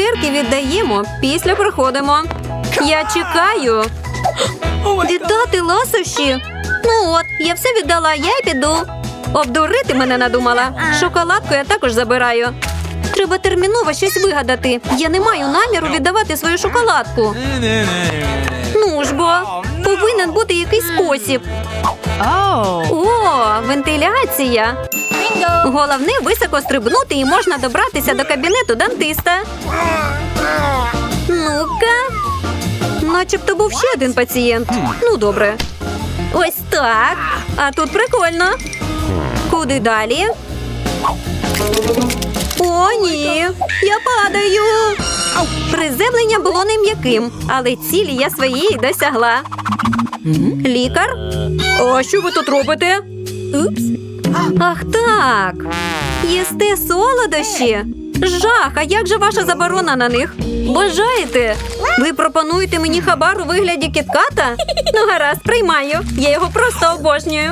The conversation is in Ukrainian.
Цукерки віддаємо, після приходимо. Я чекаю. Віддати ласощі? Ну от, я все віддала, я й піду. Обдурити мене надумала. Шоколадку я також забираю. Треба терміново щось вигадати. Я не маю наміру віддавати свою шоколадку. Ну ж бо, повинен бути якийсь спосіб. О, вентиляція. Головне високо стрибнути і можна добратися до кабінету дантиста. Ну-ка. Начебто був ще один пацієнт. Ну, добре. Ось так. А тут прикольно. Куди далі? О, ні. Я падаю. Приземлення було не м'яким, але цілі я своєї досягла. Лікар? А що ви тут робите? Упс. Ах так. Їсте солодощі. Жах, а як же ваша заборона на них? Бажаєте? Ви пропонуєте мені хабар у вигляді кітката? Ну, гаразд, приймаю. Я його просто обожнюю.